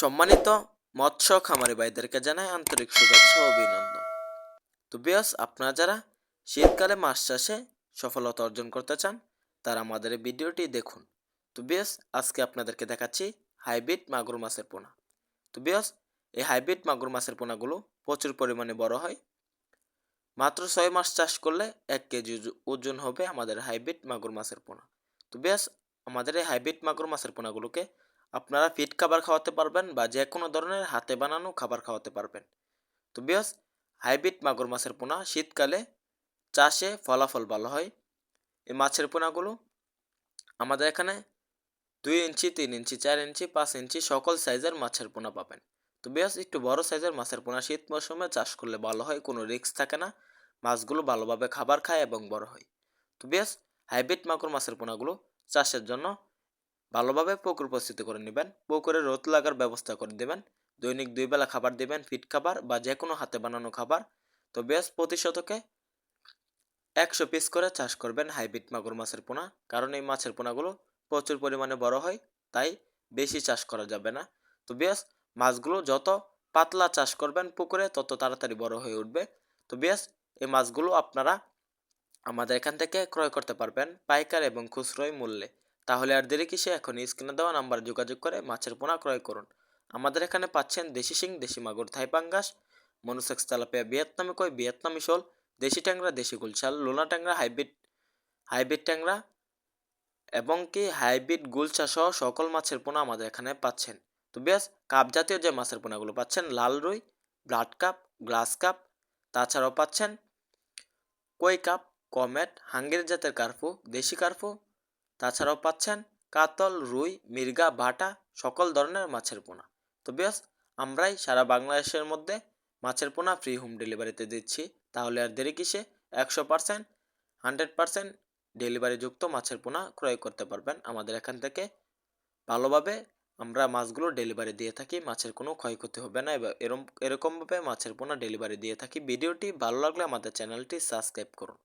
সম্মানিত মৎস্য খামারি ভাইদেরকে জানাই আন্তরিক শুভেচ্ছা ও অভিনন্দন। তো বিয়স, আপনারা যারা শীতকালে মাছ চাষে সফলতা অর্জন করতে চান, তারা আমাদের এই ভিডিওটি দেখুন। তো বিয়স, আজকে আপনাদেরকে দেখাচ্ছি হাইব্রিড মাগুর মাছের পোনা। তো বিয়স, এই হাইব্রিড মাগুর মাছের পোনাগুলো প্রচুর পরিমাণে বড় হয়। মাত্র ছয় মাস চাষ করলে এক কেজি ওজন হবে আমাদের হাইব্রিড মাগুর মাছের পোনা। তো বেশ আমাদের এই হাইব্রিড মাগুর মাছের পোনাগুলোকে আপনারা ফিট খাবার খাওয়াতে পারবেন বা যে কোনো ধরনের হাতে বানানো খাবার খাওয়াতে পারবেন। তো বেশ হাইব্রিড মাগুর মাছের পোনা শীতকালে চাষে ফলাফল ভালো হয়। এই মাছের পোনাগুলো আমাদের এখানে দুই ইঞ্চি, তিন ইঞ্চি, চার ইঞ্চি, পাঁচ ইঞ্চি সকল সাইজের মাছের পোনা পাবেন। তো বেশ একটু বড় সাইজের মাছের পোনা শীত মৌসুমে চাষ করলে ভালো হয়, কোনো রিস্ক থাকে না। মাছগুলো ভালোভাবে খাবার খায় এবং বড় হয়। তো বেশ হাইব্রিড মাগুর মাছের পোনাগুলো চাষের জন্য ভালোভাবে পুকুর প্রস্তুতি করে নেবেন। পুকুরে রোদ লাগার ব্যবস্থা করে দেবেন। দৈনিক দুই বেলা খাবার দেবেন, ফিট খাবার বা যে কোনো হাতে বানানো খাবার। তো বেশ, প্রতি শতকে একশো পিস করে চাষ করবেন হাইব্রিড মাগুর মাছের পোনা। কারণ এই মাছের পোনাগুলো প্রচুর পরিমাণে বড় হয়, তাই বেশি চাষ করা যাবে না। তো বেশ, মাছগুলো যত পাতলা চাষ করবেন পুকুরে, তত তাড়াতাড়ি বড় হয়ে উঠবে। তো বেশ, এই মাছগুলো আপনারা আমাদের এখান থেকে ক্রয় করতে পারবেন পাইকার এবং খুচরোই মূল্যে। তাহলে আর দেরি কিসে? এখন স্ক্রিনে দেওয়া নাম্বার যোগাযোগ করে মাছের পোনা ক্রয় করুন। আমাদের এখানে পাচ্ছেন দেশি শিং, দেশি মাগুর থাইপাঙ্গাস মনুসেক্স তেলাপিয়া, ভিয়েতনামি কই, ভিয়েতনামি শোল, দেশি ট্যাংরা, দেশি গুলশাল লোনা ট্যাংরা, হাইব্রিড হাইব্রিড ট্যাংরা এবং কি হাইব্রিড গুলচা সহ সকল মাছের পোনা আমাদের এখানে পাচ্ছেন। তো বেশ কাপ জাতীয় যে মাছের পোনাগুলো পাচ্ছেন, লাল রুই, ব্লাড কাপ, গ্লাস কাপ, তাছাড়াও পাচ্ছেন কই কাপ, কমেট, হাঙ্গের জাতের কার্পু, দেশি কার্পু তাছাড়াও পাচ্ছেন কাতল, রুই, মির্গা বাটা সকল ধরনের মাছের পোনা। তো বেশ আমরাই সারা বাংলাদেশের মধ্যে মাছের পোনা ফ্রি হোম ডেলিভারিতে দিচ্ছি। তাহলে আর দেরি কিসে? একশো পার্সেন্ট হান্ড্রেড পার্সেন্ট ডেলিভারি যুক্ত মাছের পোনা ক্রয় করতে পারবেন আমাদের এখান থেকে। ভালোভাবে আমরা মাছগুলো ডেলিভারি দিয়ে থাকি, মাছের কোনো ক্ষয়ক্ষতি হবে না। এরম, এরকমভাবে মাছের পোনা ডেলিভারি দিয়ে থাকি। ভিডিওটি ভালো লাগলে আমাদের চ্যানেলটি সাবস্ক্রাইব করুন।